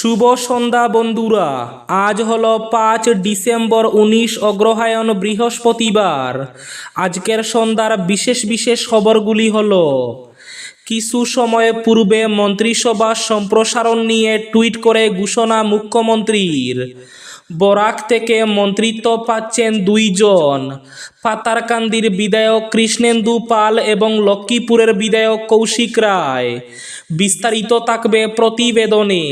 শুভ সন্ধ্যা, বন্ধুরা। আজ হলো পাঁচ ডিসেম্বর উনিশ অগ্রহায়ণ বৃহস্পতিবার। আজকের সন্ধ্যার বিশেষ বিশেষ খবরগুলি হলো, কিছু সময় পূর্বে মন্ত্রিসভা সম্প্রসারণ নিয়ে টুইট করে ঘোষণা মুখ্যমন্ত্রীর। বরাক থেকে মন্ত্রিত্ব পাচ্ছেন দুইজন, পাতারকান্দির বিধায়ক কৃষ্ণেন্দু পাল এবং লক্ষ্মীপুরের বিধায়ক কৌশিক রায়। বিস্তারিত থাকবে প্রতিবেদনে।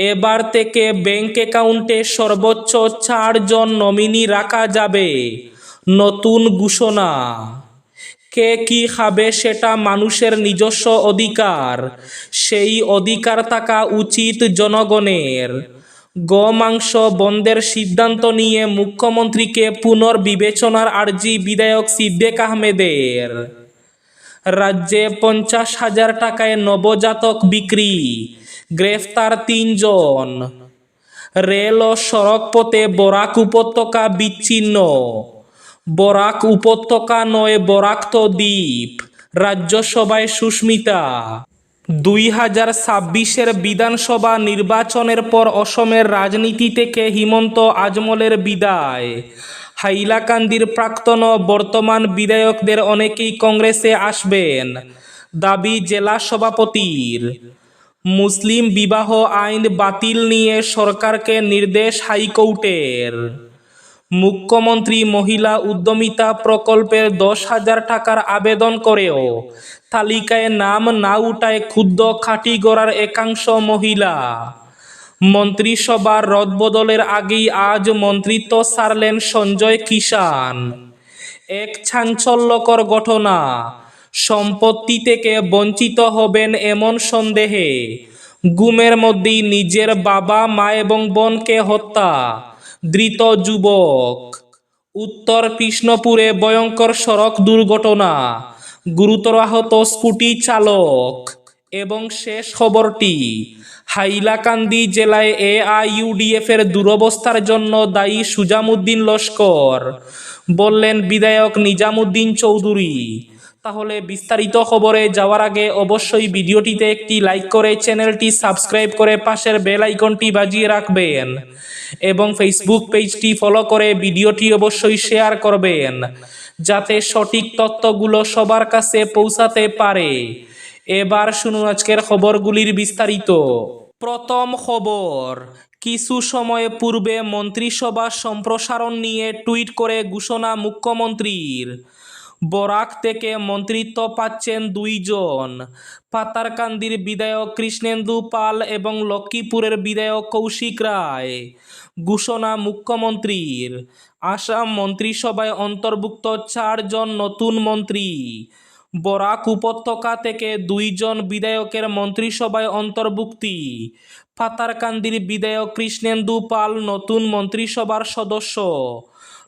এবার থেকে ব্যাংক অ্যাকাউন্টে সর্বোচ্চ চারজন নমিনি রাখা যাবে। নতুন ঘোষণা। কে কি খাবে সেটা মানুষের নিজস্ব অধিকার। সেই অধিকার থাকা উচিত জনগণের। গোমাংস বন্ধের সিদ্ধান্ত নিয়ে মুখ্যমন্ত্রীকে পুনর্বিবেচনার আর্জি বিধায়ক সিদ্দেক আহমেদের। রাজ্যে পঞ্চাশ হাজার টাকায় নবজাতক বিক্রি। গ্রেফতার তিনজন। রেল ও সড়ক পথে বরাক উপত্যকা বিচ্ছিন্ন। বরাক উপত্যকা নয় বরাক্ত দ্বীপ। রাজ্যসভায় সুস্মিতা। দুই হাজার ছাব্বিশের বিধানসভা নির্বাচনের পর অসমের রাজনীতি থেকে হিমন্ত আজমলের বিদায়। হাইলাকান্দির প্রাক্তন বর্তমান বিধায়কদের অনেকেই কংগ্রেসে আসবেন। দাবি জেলা সভাপতির। মুসলিম বিবাহ আইন বাতিল নিয়ে সরকারকে নির্দেশ হাইকোর্টের। মুখ্যমন্ত্রী মহিলা উদ্যমিতা প্রকল্পের দশ হাজার টাকার আবেদন করেও তালিকায় নাম না উঠায় ক্ষুদ্র খাটিগড়ার একাংশ মহিলা। মন্ত্রিসভার রদবদলের আগেই আজ মন্ত্রিত্ব সারলেন সঞ্জয় কিষান এক চাঞ্চল্যকর ঘটনা। সম্পত্তি থেকে বঞ্চিত হবেন এমন সন্দেহে। গুমের মধ্যেই নিজের বাবা, মা এবং বোনকে হত্যা। ধৃত যুবক। উত্তর কৃষ্ণপুরে ভয়ঙ্কর সড়ক দুর্ঘটনা। গুরুতর আহত স্কুটি চালক। এবং শেষ খবরটি, হাইলাকান্দি জেলায় এআইইউডিএফ এর দুরবস্থার জন্য দায়ী সুজামুদ্দিন লস্কর। বললেন, বিধায়ক নিজামুদ্দিন চৌধুরী তাহলে বিস্তারিত খবরে যাওয়ার আগে অবশ্যই ভিডিওটিতে একটি লাইক করে চ্যানেলটি সাবস্ক্রাইব করে পাশের বেল আইকনটি বাজিয়ে রাখবেন এবং ফেসবুক পেজটি ফলো করে ভিডিওটি অবশ্যই শেয়ার করবেন, যাতে সঠিক তথ্যগুলো সবার কাছে পৌঁছাতে পারে। এবার শুনুন আজকের খবরগুলির বিস্তারিত। প্রথম খবর, কিছু সময় পূর্বে মন্ত্রিসভা সম্প্রসারণ নিয়ে টুইট করে ঘোষণা মুখ্যমন্ত্রীর। বরাক থেকে মন্ত্রিত্ব পাচ্ছেন দুইজন। পাতারকান্দির বিধায়ক কৃষ্ণেন্দু পাল এবং লক্ষ্মীপুরের বিধায়ক কৌশিক রায়। ঘোষণা মুখ্যমন্ত্রীর। আসাম মন্ত্রিসভায় অন্তর্ভুক্ত চারজন নতুন মন্ত্রী। বরাক উপত্যকা থেকে দুইজন বিধায়কের মন্ত্রিসভায় অন্তর্ভুক্তি। পাতারকান্দির বিধায়ক কৃষ্ণেন্দু পাল নতুন মন্ত্রিসভার সদস্য।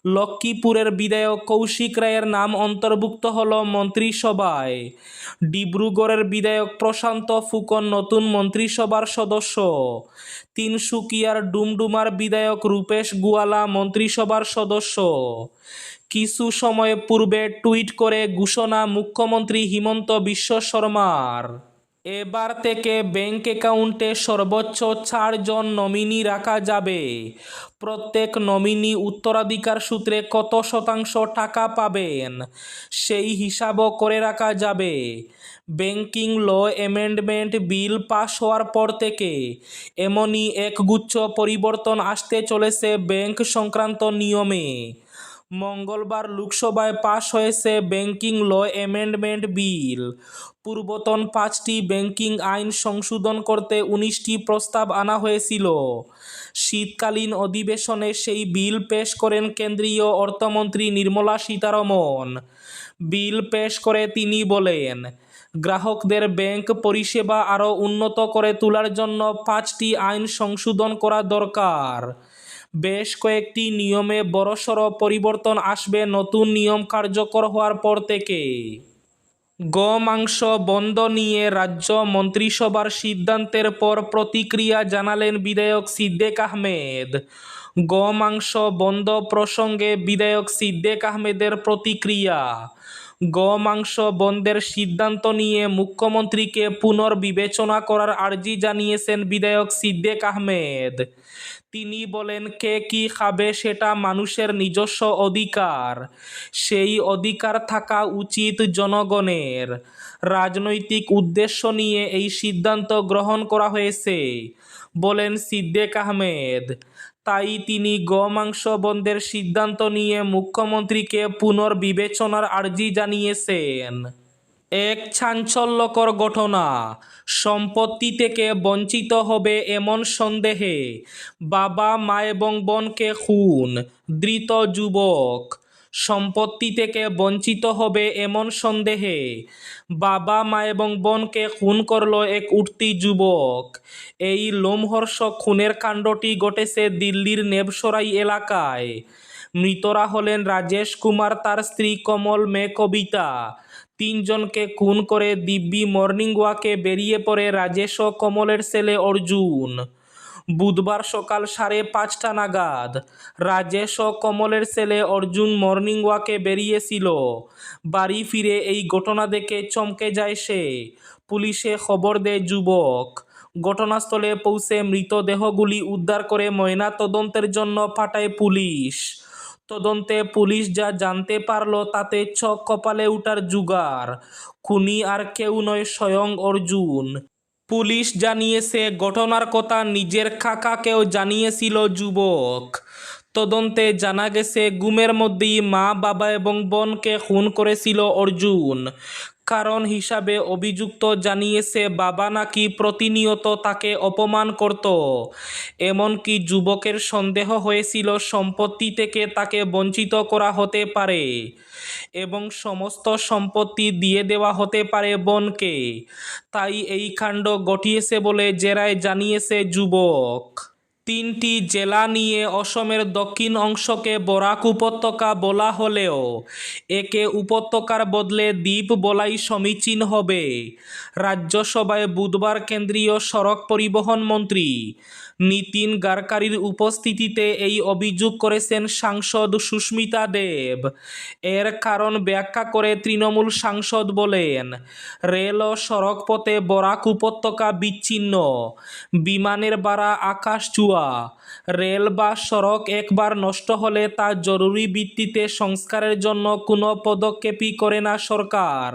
লক্ষ্মীপুরের বিধায়ক কৌশিক রায়ের নাম অন্তর্ভুক্ত হল মন্ত্রিসভায়। ডিব্রুগড়ের বিধায়ক প্রশান্ত ফুকন নতুন মন্ত্রিসভার সদস্য। তিনসুকিয়ার ডুমডুমার বিধায়ক রূপেশ গুয়ালা মন্ত্রিসভার সদস্য। কিছু সময় পূর্বে টুইট করে ঘোষণা মুখ্যমন্ত্রী হিমন্ত বিশ্ব শর্মার। এবার থেকে ব্যাঙ্ক অ্যাকাউন্টে সর্বোচ্চ চারজন নমিনি রাখা যাবে। প্রত্যেক নমিনি উত্তরাধিকার সূত্রে কত শতাংশ টাকা পাবেন, সেই হিসাবও করে রাখা যাবে। ব্যাংকিং ল অ্যামেন্ডমেন্ট বিল পাশ হওয়ার পর থেকে এমনই একগুচ্ছ পরিবর্তন আসতে চলেছে ব্যাংক সংক্রান্ত নিয়মে। মঙ্গলবার লোকসভায় পাশ হয়েছে ব্যাংকিং ল অ্যামেন্ডমেন্ট বিল। পূর্বতন পাঁচটি ব্যাংকিং আইন সংশোধন করতে উনিশটি প্রস্তাব আনা হয়েছিল। শীতকালীন অধিবেশনে সেই বিল পেশ করেন কেন্দ্রীয় অর্থমন্ত্রী নির্মলা সীতারমন। বিল পেশ করে তিনি বলেন, গ্রাহকদের ব্যাংক পরিষেবা আরও উন্নত করে তোলার জন্য পাঁচটি আইন সংশোধন করা দরকার। বেশ কয়েকটি নিয়মে বড়সড় পরিবর্তন আসবে নতুন নিয়ম কার্যকর হওয়ার পর থেকে। গোমাংস বন্ধ নিয়ে রাজ্য মন্ত্রিসভার সিদ্ধান্তের পর প্রতিক্রিয়া জানালেন বিধায়ক সিদ্দেক আহমেদ। গোমাংস বন্ধ প্রসঙ্গে বিধায়ক সিদ্দেক আহমেদের প্রতিক্রিয়া। গোমাংস বন্ধের সিদ্ধান্ত নিয়ে মুখ্যমন্ত্রীকে পুনর্বিবেচনা করার আর্জি জানিয়েছেন বিধায়ক সিদ্দেক আহমেদ। তিনি বলেন, কে কি খাবে সেটা মানুষের নিজস্ব অধিকার। সেই অধিকার থাকা উচিত জনগণের। রাজনৈতিক উদ্দেশ্য নিয়ে এই সিদ্ধান্ত গ্রহণ করা হয়েছে। বলেন সিদ্দেক আহমেদ। তাই তিনি গোমাংস বন্ধের সিদ্ধান্ত নিয়ে মুখ্যমন্ত্রীকে পুনর্বিবেচনার আর্জি জানিয়েছেন। এক চাঞ্চল্যকর ঘটনা। সম্পত্তি থেকে বঞ্চিত হবে এমন সন্দেহে বাবা, মা এবং বোনকে খুন, ধৃত যুবক। সম্পত্তি থেকে বঞ্চিত হবে এমন সন্দেহে বাবা, মা এবং বোনকে খুন করল এক উঠতি যুবক। এই লোমহর্ষক খুনের কাণ্ডটি ঘটেছে দিল্লির নেবসরাই এলাকায়। মৃতরা হলেন রাজেশ কুমার, তার স্ত্রী কমল মে কবিতা। তিনজনকে খুন করে দিব্যি মর্নিং ওয়াকে বেরিয়ে পড়ে রাজেশ ও কমলের ছেলে অর্জুন। বুধবার সকাল সাড়ে পাঁচটা নাগাদ রাজেশ ও কমলের ছেলে অর্জুন মর্নিং ওয়াকে বেরিয়েছিল। বাড়ি ফিরে এই ঘটনা দেখে চমকে যায় সে। পুলিশে খবর দেয় যুবক। ঘটনাস্থলে পৌঁছে মৃতদেহগুলি উদ্ধার করে ময়না তদন্তের জন্য পাঠায় পুলিশ। তদন্তে পুলিশ যা জানতে পারল তাতে ছক কপালে উঠার জুগার। খুনি আর কেউ নয়, স্বয়ং অর্জুন। পুলিশ জানিয়েছে, ঘটনার কথা নিজের খাকাকেও জানিয়েছিল যুবক। তদন্তে জানা গেছে গুমের মধ্যেই মা, বাবা এবং বোনকে খুন করেছিল অর্জুন। কারণ হিসাবে অভিযুক্ত জানিয়েছে, বাবা নাকি প্রতিনিয়ত তাকে অপমান করত। এমনকি যুবকের সন্দেহ হয়েছিল সম্পত্তি থেকে তাকে বঞ্চিত করা হতে পারে এবং সমস্ত সম্পত্তি দিয়ে দেওয়া হতে পারে বোনকে। তাই এই কাণ্ড ঘটিয়েছে বলে জেরায় জানিয়েছে যুবক। তিনটি জেলা নিয়ে অসমের দক্ষিণ অংশকে বরাক উপত্যকা বলা হলেও একে উপত্যকার বদলে দ্বীপ বলাই সমীচীন হবে। রাজ্যসভায় বুধবার কেন্দ্রীয় সড়ক পরিবহন মন্ত্রী নীতিন গাডকারির উপস্থিতিতে এই অভিযোগ করেছেন সাংসদ সুস্মিতা দেব। এর কারণ ব্যাখ্যা করে তৃণমূল সাংসদ বলেন, রেল ও সড়ক পথে বরাক উপত্যকা বিচ্ছিন্ন, বিমানের বাড়া আকাশ চুয়া রেল বা সড়ক একবার নষ্ট হলে তা জরুরি ভিত্তিতে সংস্কারের জন্য কোনো পদক্ষেপই করে না সরকার।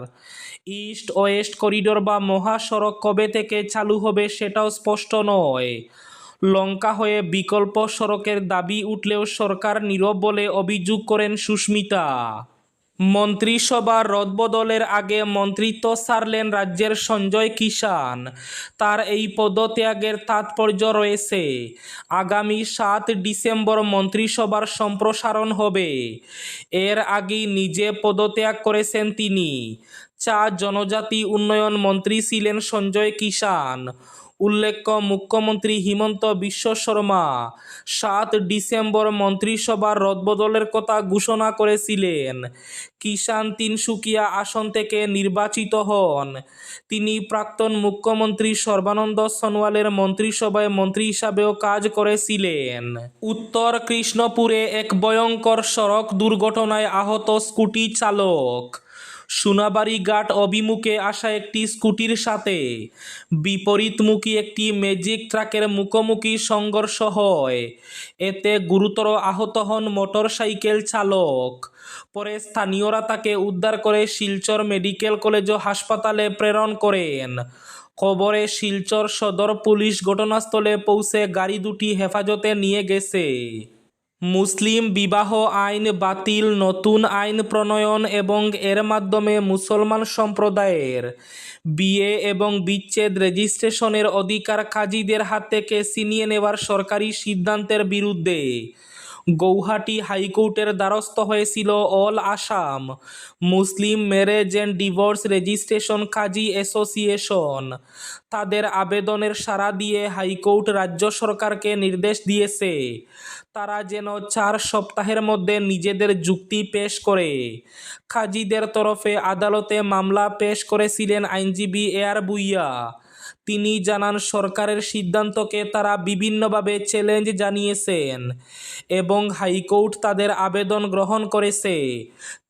ইস্ট ওয়েস্ট করিডোর বা মহাসড়ক কবে থেকে চালু হবে সেটাও স্পষ্ট নয়। লঙ্কা হয়ে বিকল্প সড়কের দাবি উঠলেও সরকার নীরব বলে অভিযোগ করেন সুস্মিতা। মন্ত্রিসভার রদবদলের আগে মন্ত্রিত্ব সারলেন রাজ্যের সঞ্জয় কিষান তার এই পদত্যাগের তাৎপর্য রয়েছে। আগামী সাত ডিসেম্বর মন্ত্রিসভার সম্প্রসারণ হবে। এর আগেই নিজে পদত্যাগ করেছেন তিনি। চা জনজাতি উন্নয়ন মন্ত্রী ছিলেন সঞ্জয় কিষান উল্লেখ্য, মুখ্যমন্ত্রী হিমন্ত বিশ্ব শর্মা সাত ডিসেম্বর মন্ত্রিসভার রদবদলের কথা ঘোষণা করেছিলেন। কিষান তিনসুকিয়া আসন থেকে নির্বাচিত হন। তিনি প্রাক্তন মুখ্যমন্ত্রী সর্বানন্দ সোনোয়ালের মন্ত্রিসভায় মন্ত্রী হিসাবেও কাজ করেছিলেন। উত্তর কৃষ্ণপুরে এক ভয়ঙ্কর সড়ক দুর্ঘটনায় আহত স্কুটি চালক। সোনাবাড়ি ঘাট অভিমুখে আসা একটি স্কুটির সাথে। বিপরীতমুখী একটি ম্যাজিক ট্রাকের মুখোমুখি সংঘর্ষ হয়। এতে গুরুতর আহত হন মোটরসাইকেল চালক। পরে স্থানীয়রা তাকে উদ্ধার করে শিলচর মেডিকেল কলেজ ও হাসপাতালে প্রেরণ করেন। খবরে শিলচর সদর পুলিশ ঘটনাস্থলে পৌঁছে গাড়ি দুটি হেফাজতে নিয়ে গেছে। মুসলিম বিবাহ আইন বাতিল, নতুন আইন প্রণয়ন এবং এর মাধ্যমে মুসলমান সম্প্রদায়ের বিয়ে এবং বিচ্ছেদ রেজিস্ট্রেশনের অধিকার কাজীদের হাত থেকে ছিনিয়ে নেওয়ার সরকারি সিদ্ধান্তের বিরুদ্ধে গৌহাটি হাইকোর্টের দ্বারস্থ হয়েছিল all Assam. Muslim marriage and divorce registration Kazi association. তাদের আবেদনের সাড়া দিয়ে হাইকোর্ট রাজ্য সরকারকে নির্দেশ দিয়েছে। তারা যেন চার সপ্তাহের মধ্যে নিজেদের যুক্তি পেশ করে। কাজীদের তরফে আদালতে মামলা পেশ করেছিলেন আইনজীবী এয়ার বুইয়া তিনি জানান সরকারের সিদ্ধান্তকে তারা বিভিন্নভাবে চ্যালেঞ্জ জানিয়েছেন এবং হাইকোর্ট তাদের আবেদন গ্রহণ করেছে।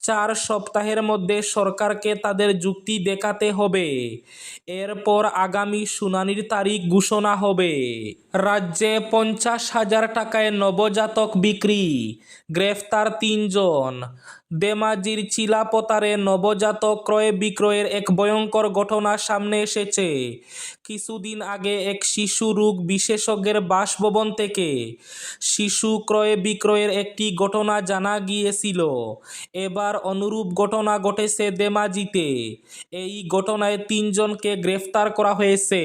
চার সপ্তাহের মধ্যে সরকারকে তাদের যুক্তি দেখাতে হবে। এরপর আগামী শুনানির তারিখ ঘোষণা হবে। রাজ্যে পঞ্চাশ হাজার টাকায় নবজাতক বিক্রি, গ্রেফতার তিনজন। দেমাজির চিলাপতারে নবজাতক ক্রয় বিক্রয়ের এক ভয়ঙ্কর ঘটনা সামনে এসেছে। কিছুদিন আগে এক শিশু রোগ বিশেষজ্ঞের বাসভবন থেকে শিশু ক্রয় বিক্রয়ের একটি ঘটনা জানা গিয়েছিল। এবার অনুরূপ ঘটনা ঘটেছে দেমাজিতে এই ঘটনায় তিনজনকে গ্রেফতার করা হয়েছে।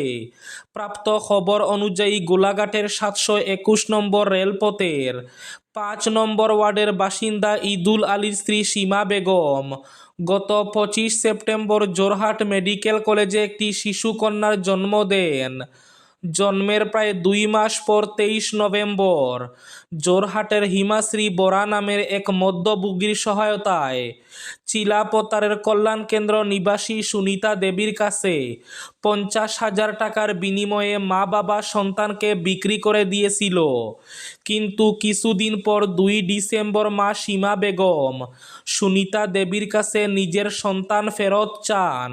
প্রাপ্ত খবর অনুযায়ী গোলাঘাটের সাতশো একুশ নম্বর রেলপথের পাঁচ নম্বর ওয়ার্ডের বাসিন্দা ঈদুল আলীর স্ত্রী সীমা বেগম গত পঁচিশ সেপ্টেম্বর জোরহাট মেডিকেল কলেজে একটি শিশু কন্যার জন্ম দেন। জন্মের প্রায় দুই মাস পর তেইশ নভেম্বর। জোরহাটের হিমাশ্রী বরা নামের এক মধ্যভোগীর সহায়তায় চিলাপতারের কল্যাণ কেন্দ্র নিবাসী সুনিতা দেবীর কাছে পঞ্চাশ হাজার টাকার বিনিময়ে মা বাবা সন্তানকে বিক্রি করে দিয়েছিল। কিন্তু কিছুদিন পর দুই ডিসেম্বর মা সীমা বেগম সুনিতা দেবীর কাছে নিজের সন্তান ফেরত চান।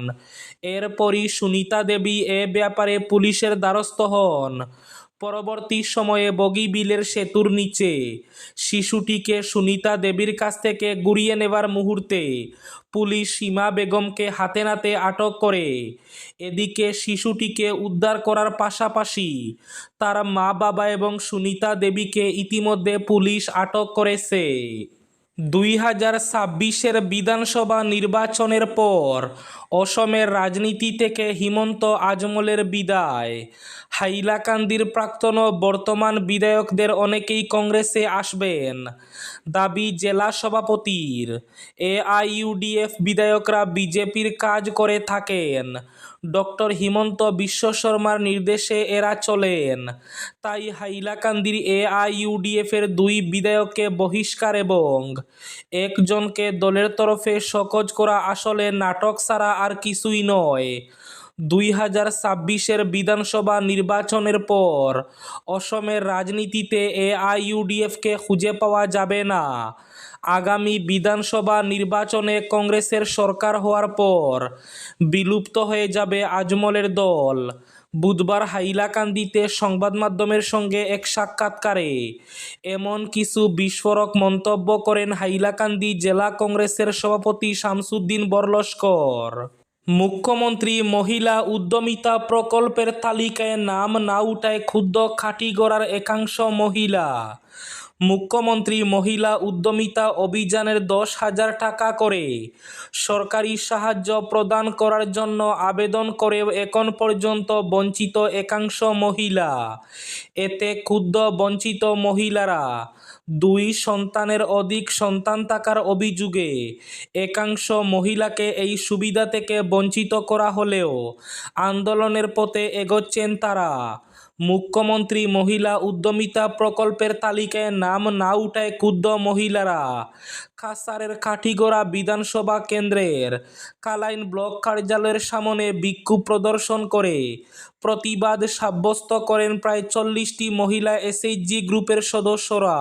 এরপরই সুনিতা দেবী এ ব্যাপারে পুলিশের দ্বারস্থ হন। পরবর্তী সময়ে বগিবিলের সেতুর নিচে। শিশুটিকে সুনিতা দেবীর কাছ থেকে গুড়িয়ে নেবার মুহূর্তে পুলিশ সীমা বেগমকে হাতে নাতে আটক করে। এদিকে শিশুটিকে উদ্ধার করার পাশাপাশি তার মা বাবা এবং সুনিতা দেবীকে ইতিমধ্যে পুলিশ আটক করেছে। দুই হাজার ছাব্বিশের বিধানসভা নির্বাচনের পর অসমের রাজনীতি থেকে হিমন্ত আজমলের বিদায়। হাইলাকান্দির প্রাক্তন ও বর্তমান বিধায়কদের অনেকেই কংগ্রেসে আসবেন। দাবি জেলা সভাপতির। এআইইউডিএফ বিধায়করা বিজেপির কাজ করে থাকেন। ডক্টর হিমন্ত বিশ্ব শর্মার নির্দেশে এরা চলেন। তাই হাইলাকান্দির এআইইউডিএফের দুই বিধায়ককে বহিষ্কার এবং একজনকে দলের তরফে সকজ করা আসলে নাটক ছাড়া আর কিছুই নয়। দুই হাজার ছাব্বিশের বিধানসভা নির্বাচনের পর অসমের রাজনীতিতে এআইইউডিএফকে খুঁজে পাওয়া যাবে না। আগামী বিধানসভা নির্বাচনে কংগ্রেসের সরকার হওয়ার পর বিলুপ্ত হয়ে যাবে আজমলের দল। বুধবার হাইলাকান্দিতে সংবাদ মাধ্যমের সঙ্গে এক সাক্ষাৎকারে এমন কিছু বিস্ফোরক মন্তব্য করেন হাইলাকান্দি জেলা কংগ্রেসের সভাপতি শামসুদ্দিন বরলস্কর। মুখ্যমন্ত্রী মহিলা উদ্যমিতা প্রকল্পের তালিকায় নাম না উঠায় ক্ষুব্ধ খাটিগড়ার একাংশ মহিলা। মুখ্যমন্ত্রী মহিলা উদ্যমিতা অভিযানের দশ হাজার টাকা করে। সরকারি সাহায্য প্রদান করার জন্য আবেদন করে এখন পর্যন্ত বঞ্চিত একাংশ মহিলা। এতে ক্ষুদ্র বঞ্চিত মহিলারা। দুই সন্তানের অধিক সন্তান থাকার অভিযোগে একাংশ মহিলাকে এই সুবিধা থেকে বঞ্চিত করা হলেও আন্দোলনের পথে এগোচ্ছেন তারা। মুখ্যমন্ত্রী মহিলা উদ্যমিতা প্রকল্পের তালিকায় নাম না উঠায় ক্ষুব্ধ মহিলারা। কাসারের কাঠিগড়া বিধানসভা কেন্দ্রের কালাইন ব্লক কার্যালয়ের সামনে বিক্ষোভ প্রদর্শন করে। প্রতিবাদ সাব্যস্ত করেন প্রায় চল্লিশটি মহিলা এসএইচজি গ্রুপের সদস্যরা।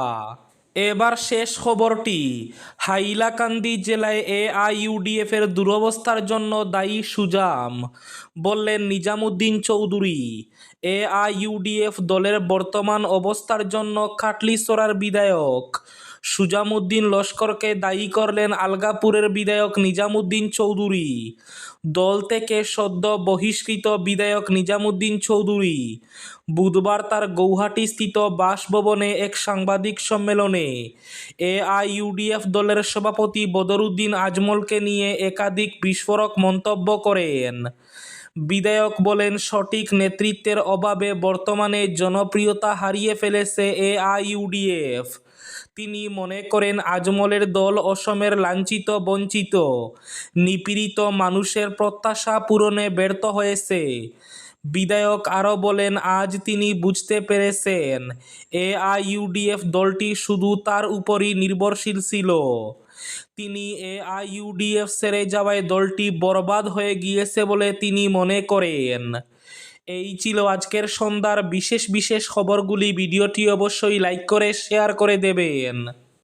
এবার শেষ খবরটি, হাইলাকান্দি জেলায় এআইইউডিএফ এর দুরবস্থার জন্য দায়ী সুজাম, বললেন নিজামুদ্দিন চৌধুরী। এআইইউডিএফ দলের বর্তমান অবস্থার জন্য খাটলিসরার বিধায়ক। সুজামুদ্দিন লস্করকে দায়ী করলেন আলগাপুরের বিধায়ক নিজামুদ্দিন চৌধুরী। দল থেকে সদ্য বহিষ্কৃত বিধায়ক নিজামুদ্দিন চৌধুরী। বুধবার তার গৌহাটিস্থিত বাসভবনে এক সাংবাদিক সম্মেলনে এআইইউডিএফ দলের সভাপতি বদরুদ্দিন আজমলকে নিয়ে একাধিক বিস্ফোরক মন্তব্য করেন। বিধায়ক বলেন, সঠিক নেতৃত্বের অভাবে বর্তমানে জনপ্রিয়তা হারিয়ে ফেলেছে এআইইউডিএফ। তিনি মনে করেন, আজমলের দল অসমের লাঞ্ছিত, বঞ্চিত। নিপীড়িত মানুষের প্রত্যাশা পূরণে ব্যর্থ হয়েছে। বিধায়ক আরও বলেন, আজ তিনি বুঝতে পেরেছেন, এআইইউডিএফ দলটি শুধু তার উপরই নির্ভরশীল ছিল। তিনি এআইইউডিএফ সেরে যাওয়ায় দলটি বরবাদ হয়ে গিয়েছে বলে তিনি মনে করেন। এই ছিল আজকের সন্ধ্যার বিশেষ বিশেষ খবরগুলি। ভিডিওটি অবশ্যই লাইক করে, শেয়ার করে দেবেন।